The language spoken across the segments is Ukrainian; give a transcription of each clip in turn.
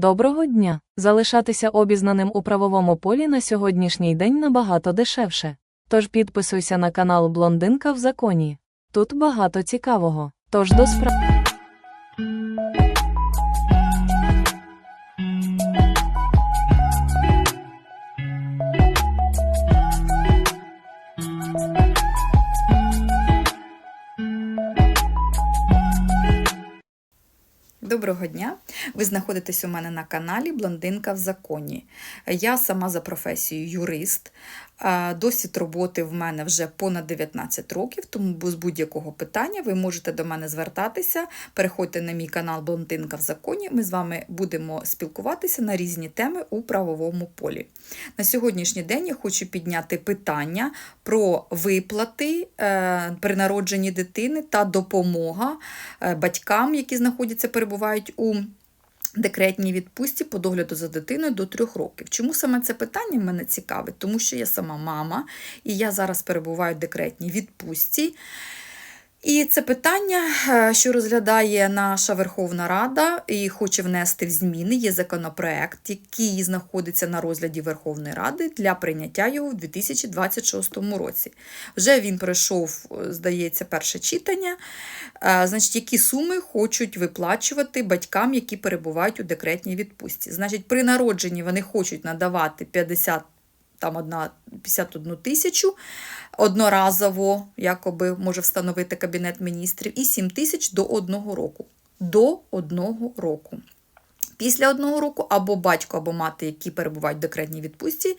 Доброго дня! Залишатися обізнаним у правовому полі на сьогоднішній день набагато дешевше. Тож підписуйся на канал Блондинка в законі. Тут багато цікавого. Тож до справ. Доброго дня! Ви знаходитесь у мене на каналі Блондинка в законі. Я сама за професією юрист. Досвід роботи в мене вже понад 19 років, тому з будь-якого питання ви можете до мене звертатися. Переходьте на мій канал Блондинка в законі. Ми з вами будемо спілкуватися на різні теми у правовому полі. На сьогоднішній день я хочу підняти питання про виплати е, при народженні дитини та допомога е, батькам, які знаходяться, перебувають у декретній відпустці по догляду за дитиною до трьох років. Чому саме це питання мене цікавить? Тому що я сама мама, і я зараз перебуваю в декретній відпустці. І це питання, е, що розглядає наша Верховна Рада і хоче внести в зміни. Є законопроект, який знаходиться на розгляді Верховної Ради для прийняття його в 2026 році. Вже він пройшов, е, здається, перше читання. Е, Значить, які суми хочуть виплачувати батькам, які перебувають у декретній відпустці. Значить, при народженні вони хочуть надавати 50 там одна 51 тисячу одноразово, якоби може встановити Кабінет міністрів, і 7 тисяч до одного року. До одного року. Після одного року або батько, або мати, які перебувають в декретній відпустці,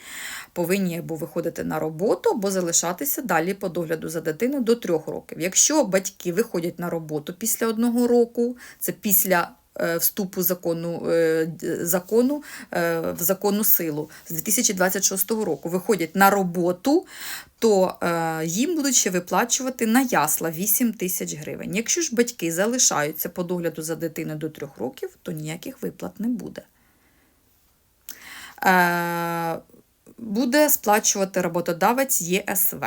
повинні або виходити на роботу, або залишатися далі по догляду за дитиною до трьох років. Якщо батьки виходять на роботу після одного року, це після вступу закону, е, закону е, в законну силу з 2026 року, виходять на роботу, то е, їм будуть ще виплачувати на ясла 8 тисяч гривень. Якщо ж батьки залишаються по догляду за дитиною до 3 років, то ніяких виплат не буде. Е, буде сплачувати роботодавець ЄСВ.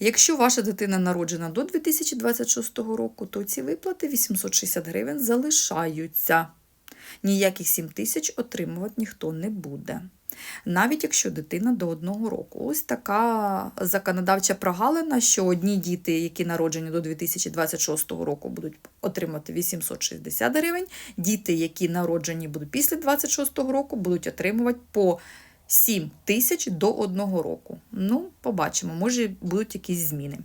Якщо ваша дитина народжена до 2026 року, то ці виплати 860 гривень залишаються. Ніяких 7 тисяч отримувати ніхто не буде. Навіть якщо дитина до одного року. Ось така законодавча прогалина, що одні діти, які народжені до 2026 року, будуть отримати 860 гривень, діти, які народжені будуть після 26 року, будуть отримувати по 7 тисяч до одного року. Ну, побачимо, може будуть якісь зміни.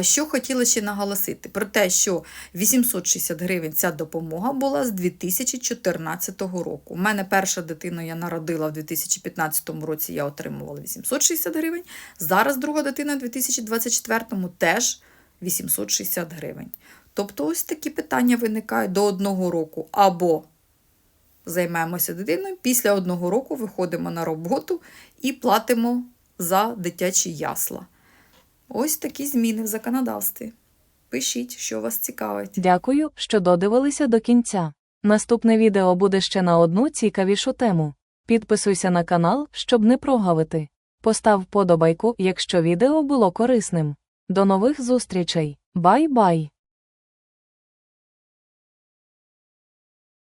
Що хотіла ще наголосити? Про те, що 860 гривень ця допомога була з 2014 року. У мене перша дитина я народила в 2015 році, я отримувала 860 гривень. Зараз друга дитина в 2024 теж 860 гривень. Тобто ось такі питання виникають до одного року або займаємося дитиною, після одного року виходимо на роботу і платимо за дитячі ясла. Ось такі зміни в законодавстві. Пишіть, що вас цікавить. Дякую, що додивилися до кінця. Наступне відео буде ще на одну цікавішу тему. Підписуйся на канал, щоб не прогавити. Постав подобайку, якщо відео було корисним. До нових зустрічей. Бай-бай!